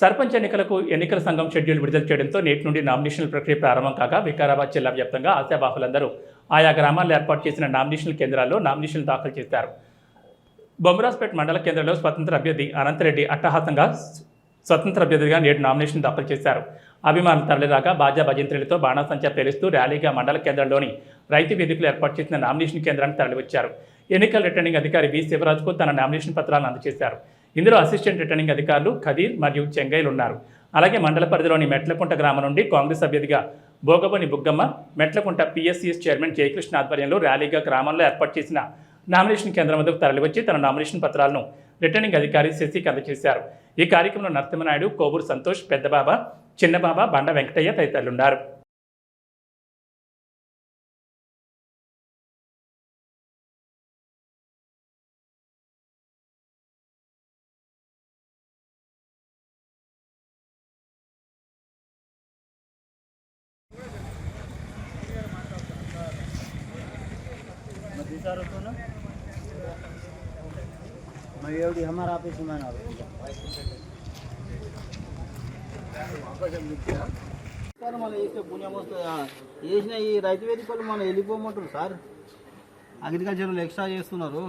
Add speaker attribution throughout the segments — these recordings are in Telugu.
Speaker 1: సర్పంచ్ ఎన్నికలకు ఎన్నికల సంఘం షెడ్యూల్ విడుదల చేయడంతో నేటి నుండి నామినేషన్ల ప్రక్రియ ప్రారంభం కాగా వికారాబాద్ జిల్లా వ్యాప్తంగా ఆశాబాహులందరూ ఆయా గ్రామాల్లో ఏర్పాటు చేసిన నామినేషన్ల కేంద్రాల్లో నామినేషన్లు దాఖలు చేశారు. బొమ్మరాజ్పేట మండల కేంద్రంలో స్వతంత్ర అభ్యర్థి అనంతరెడ్డి అట్టహాసంగా స్వతంత్ర అభ్యర్థిగా నేడు నామినేషన్ దాఖలు చేశారు. అభిమానులు తరలిరాగా బాజా భజంత్రులతో బాణాసంచా పేలుస్తూ ర్యాలీగా మండల కేంద్రంలోని రైతు వేదికలు ఏర్పాటు చేసిన నామినేషన్ కేంద్రానికి తరలివచ్చారు. ఎన్నికల రిటర్నింగ్ అధికారి వి శివరాజ్కు తన నామినేషన్ పత్రాలను అందజేశారు. ఇందులో అసిస్టెంట్ రిటర్నింగ్ అధికారులు ఖదీర్ మరియు చెంగైలు ఉన్నారు. అలాగే మండల పరిధిలోని మెట్లకుంట గ్రామం నుండి కాంగ్రెస్ అభ్యర్థిగా భోగబోని బుగ్గమ్మ మెట్లకుంట పిఎస్సిఎస్ చైర్మన్ జయకృష్ణ ఆధ్వర్యంలో ర్యాలీగా గ్రామంలో ఏర్పాటు చేసిన నామినేషన్ కేంద్రం వద్దకు తరలివచ్చి తన నామినేషన్ పత్రాలను రిటర్నింగ్ అధికారి శశికి అందజేశారు. ఈ కార్యక్రమంలో నరసింహనాయుడు కోవూరు సంతోష్ పెద్దబాబా చిన్నబాబా బండ వెంకటయ్య తదితరులున్నారు.
Speaker 2: మరి? ఎవడి హమార ఆఫీస్ మనం చేసిన ఈ రైతు వేదికలు మనం వెళ్ళిపోమంటారు సార్ అగ్రికల్చర్లు ఎక్స్ట్రా చేస్తున్నారు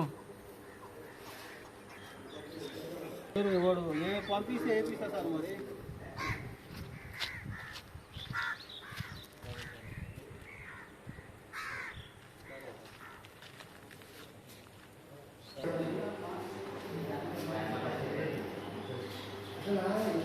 Speaker 2: ఏ పంపిస్తే ఏ సార్ మరి Hello.